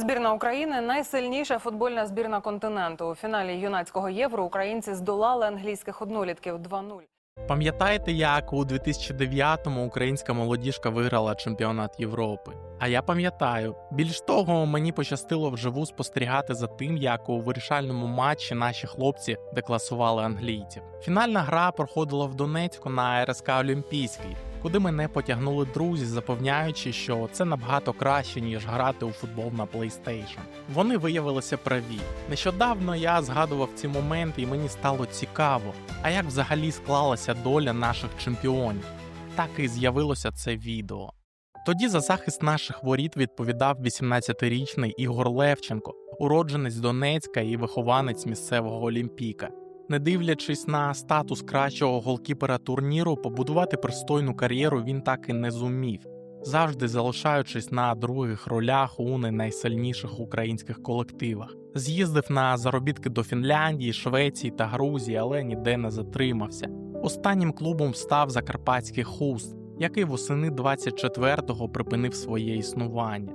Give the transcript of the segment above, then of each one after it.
Збірна України найсильніша футбольна збірна континенту. У фіналі юнацького євро українці здолали англійських однолітків 2-0. Пам'ятаєте, як у 2009-му українська молодіжка виграла чемпіонат Європи? А я пам'ятаю. Більш того, мені пощастило вживу спостерігати за тим, як у вирішальному матчі наші хлопці декласували англійців. Фінальна гра проходила в Донецьку на РСК Олімпійський, куди мене потягнули друзі, запевняючи, що це набагато краще ніж грати у футбол на PlayStation. Вони виявилися праві. Нещодавно я згадував ці моменти, і мені стало цікаво, а як взагалі склалася доля наших чемпіонів. Так і з'явилося це відео. Тоді за захист наших воріт відповідав 18-річний Ігор Левченко, уродженець Донецька і вихованець місцевого Олімпіка. Не дивлячись на статус кращого голкіпера турніру, побудувати пристойну кар'єру він так і не зумів, завжди залишаючись на других ролях у не найсильніших українських колективах. З'їздив на заробітки до Фінляндії, Швеції та Грузії, але ніде не затримався. Останнім клубом став Закарпатський хуст, який восени 24-го припинив своє існування.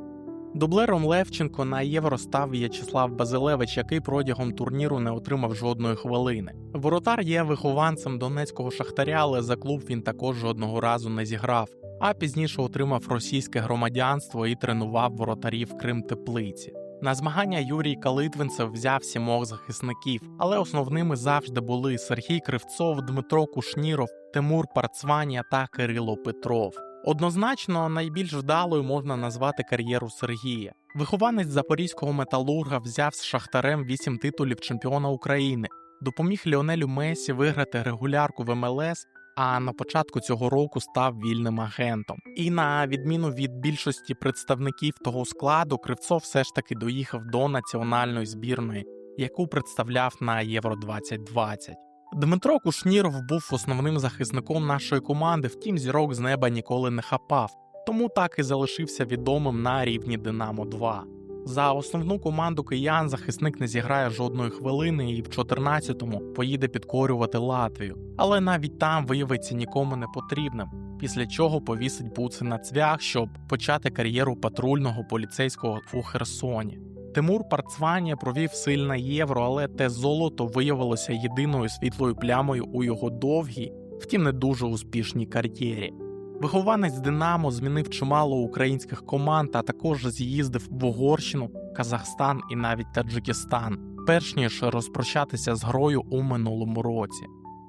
Дублером Левченко на євро став В'ячеслав Базилевич, який протягом турніру не отримав жодної хвилини. Воротар є вихованцем донецького шахтаря, але за клуб він також жодного разу не зіграв. А пізніше отримав російське громадянство і тренував воротарів Крим Теплиці. На змагання Юрій Калитвинцев взяв сімох захисників, але основними завжди були Сергій Кривцов, Дмитро Кушніров, Тимур Парцванія та Кирило Петров. Однозначно, найбільш вдалою можна назвати кар'єру Сергія. Вихованець запорізького металурга взяв з шахтарем вісім титулів чемпіона України, допоміг Ліонелю Месі виграти регулярку в МЛС. А на початку цього року став вільним агентом. І на відміну від більшості представників того складу, Кривцов все ж таки доїхав до національної збірної, яку представляв на Євро 2020. Дмитро Кушніров був основним захисником нашої команди, втім зірок з неба ніколи не хапав, тому так і залишився відомим на рівні Динамо 2. За основну команду киян захисник не зіграє жодної хвилини і в 14-му поїде підкорювати Латвію, але навіть там виявиться нікому не потрібним, після чого повісить буци на цвях, щоб почати кар'єру патрульного поліцейського у Херсоні. Тимур Парцванія провів сильне євро, але те золото виявилося єдиною світлою плямою у його довгій, втім не дуже успішній кар'єрі. Вихованець Динамо змінив чимало українських команд, а також з'їздив в Угорщину, Казахстан і навіть Таджикистан, перш ніж розпрощатися з грою у минулому році.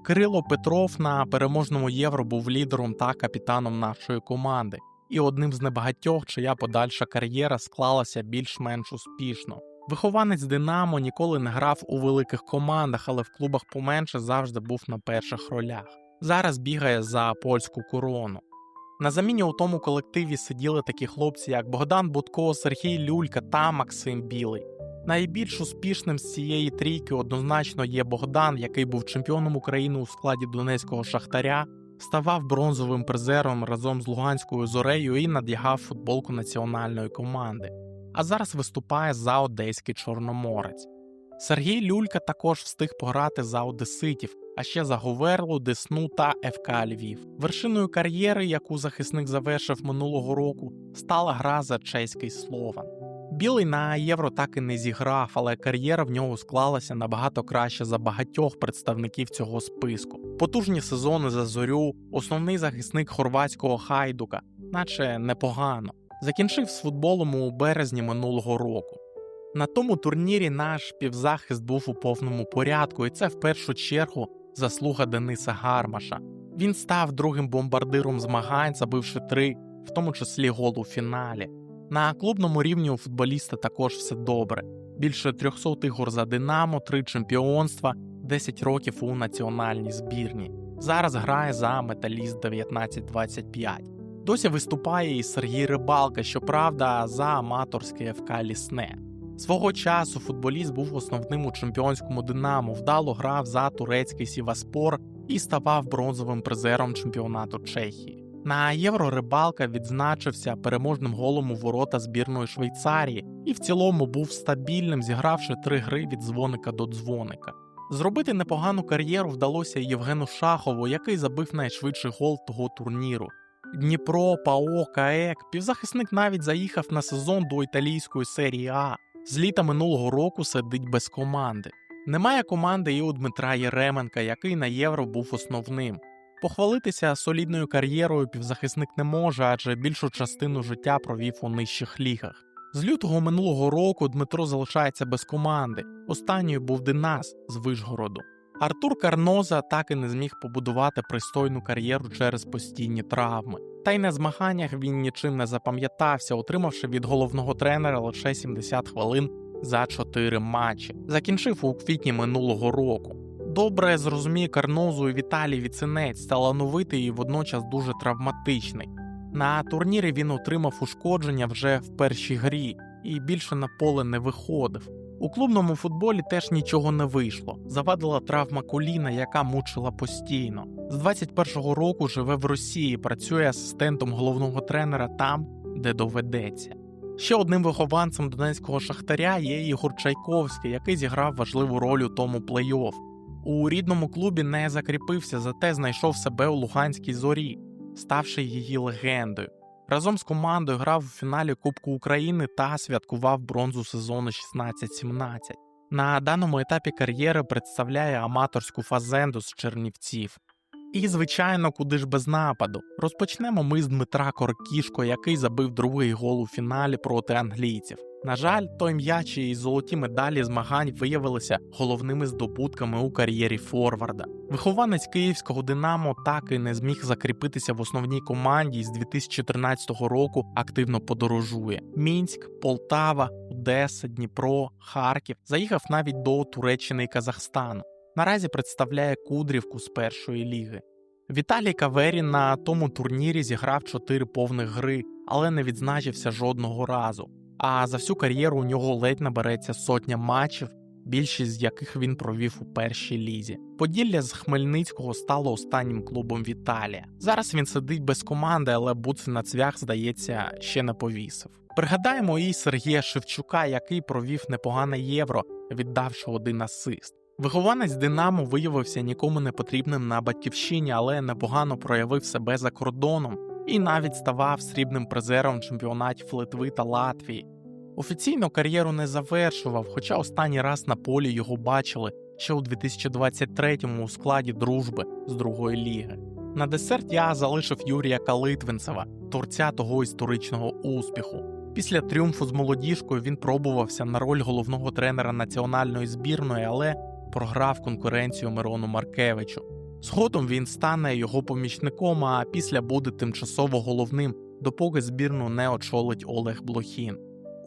Кирило Петров на переможному євро був лідером та капітаном нашої команди, і одним з небагатьох, чия подальша кар'єра склалася більш-менш успішно. Вихованець Динамо ніколи не грав у великих командах, але в клубах поменше завжди був на перших ролях. Зараз бігає за польську корону. На заміні у тому колективі сиділи такі хлопці, як Богдан Будко, Сергій Люлька та Максим Білий. Найбільш успішним з цієї трійки однозначно є Богдан, який був чемпіоном України у складі донецького шахтаря, ставав бронзовим призером разом з Луганською зорею і надягав футболку національної команди. А зараз виступає за одеський Чорноморець. Сергій Люлька також встиг пограти за одеситів, а ще за Говерлу, Десну та ФК Львів. Вершиною кар'єри, яку захисник завершив минулого року, стала гра за чеський Слован. Білий на євро так і не зіграв, але кар'єра в нього склалася набагато краще за багатьох представників цього списку. Потужні сезони за зорю, основний захисник хорватського хайдука, наче непогано. Закінчив з футболом у березні минулого року. На тому турнірі наш півзахист був у повному порядку, і це в першу чергу заслуга Дениса Гармаша. Він став другим бомбардиром змагань, забивши три, в тому числі гол у фіналі. На клубному рівні у футболіста також все добре. Більше 300 ігор за Динамо, 3 чемпіонства, 10 років у національній збірні. Зараз грає за металіст 1925. Досі виступає і Сергій Рибалка, щоправда, за аматорське ФК Лісне. Свого часу футболіст був основним у чемпіонському Динамо, вдало грав за турецький Сіваспор і ставав бронзовим призером чемпіонату Чехії. На євро рибалка відзначився переможним голом у ворота збірної Швейцарії і в цілому був стабільним, зігравши три гри від дзвоника до дзвоника. Зробити непогану кар'єру вдалося Євгену Шахову, який забив найшвидший гол того турніру. Дніпро, ПАО, КАЕК. Півзахисник навіть заїхав на сезон до італійської серії А. З літа минулого року сидить без команди. Немає команди і у Дмитра Єременка, який на євро був основним. Похвалитися солідною кар'єрою півзахисник не може, адже більшу частину життя провів у нижчих лігах. З лютого минулого року Дмитро залишається без команди. Останньою був Динас з Вишгороду. Артур Карноза так і не зміг побудувати пристойну кар'єру через постійні травми. Та й на змаганнях він нічим не запам'ятався, отримавши від головного тренера лише 70 хвилин за 4 матчі. Закінчив у квітні минулого року. Добре зрозуміє Карнозу і Віталій Віценець, талановитий і водночас дуже травматичний. На турнірі він отримав ушкодження вже в першій грі і більше на поле не виходив. У клубному футболі теж нічого не вийшло. Завадила травма коліна, яка мучила постійно. З 21-го року живе в Росії, працює асистентом головного тренера там, де доведеться. Ще одним вихованцем донецького шахтаря є Ігор Чайковський, який зіграв важливу роль у тому плей-офф. У рідному клубі не закріпився, зате знайшов себе у Луганській зорі, ставши її легендою. Разом з командою грав у фіналі Кубку України та святкував бронзу сезону 16-17. На даному етапі кар'єри представляє аматорську фазенду з Чернівців. І, звичайно, куди ж без нападу. Розпочнемо ми з Дмитра Коркішко, який забив другий гол у фіналі проти англійців. На жаль, той м'яч і золоті медалі змагань виявилися головними здобутками у кар'єрі Форварда. Вихованець київського Динамо так і не зміг закріпитися в основній команді і з 2013 року активно подорожує. Мінськ, Полтава, Одеса, Дніпро, Харків заїхав навіть до Туреччини і Казахстану. Наразі представляє Кудрівку з першої ліги. Віталій Кавері на тому турнірі зіграв чотири повних гри, але не відзначився жодного разу. А за всю кар'єру у нього ледь набереться сотня матчів, більшість з яких він провів у першій лізі. Поділля з Хмельницького стало останнім клубом Віталія. Зараз він сидить без команди, але буци на цвях, здається, ще не повісив. Пригадаємо і Сергія Шевчука, який провів непогане євро, віддавши один асист. Вихованець Динамо виявився нікому не потрібним на батьківщині, але непогано проявив себе за кордоном і навіть ставав срібним призером чемпіонатів Литви та Латвії. Офіційно кар'єру не завершував, хоча останній раз на полі його бачили ще у 2023-му у складі дружби з другої ліги. На десерт я залишив Юрія Калитвинцева, творця того історичного успіху. Після тріумфу з молодіжкою він пробувався на роль головного тренера національної збірної, але програв конкуренцію Мирону Маркевичу. Згодом він стане його помічником, а після буде тимчасово головним, допоки збірну не очолить Олег Блохін.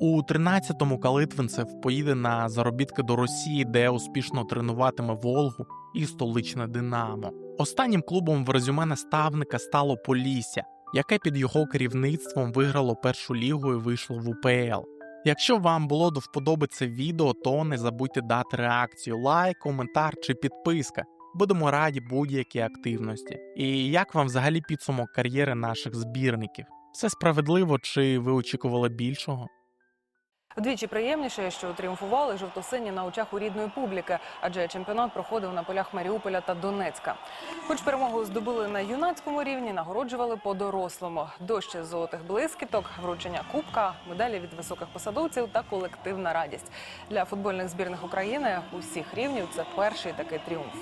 У 13-му Калитвинцев поїде на заробітки до Росії, де успішно тренуватиме Волгу і столичне Динамо. Останнім клубом в резюме наставника стало Полісся, яке під його керівництвом виграло першу лігу і вийшло в УПЛ. Якщо вам було до вподоби це відео, то не забудьте дати реакцію, лайк, коментар чи підписка. Будемо раді будь-якій активності. І як вам взагалі підсумок кар'єри наших збірників? Все справедливо чи ви очікували більшого? Вдвічі приємніше, що тріумфували жовто-сині на очах у рідної публіки, адже чемпіонат проходив на полях Маріуполя та Донецька. Хоч перемогу здобули на юнацькому рівні, нагороджували по дорослому. Дощ із золотих блискіток, вручення кубка, медалі від високих посадовців та колективна радість для футбольних збірних України усіх рівнів. Це перший такий тріумф.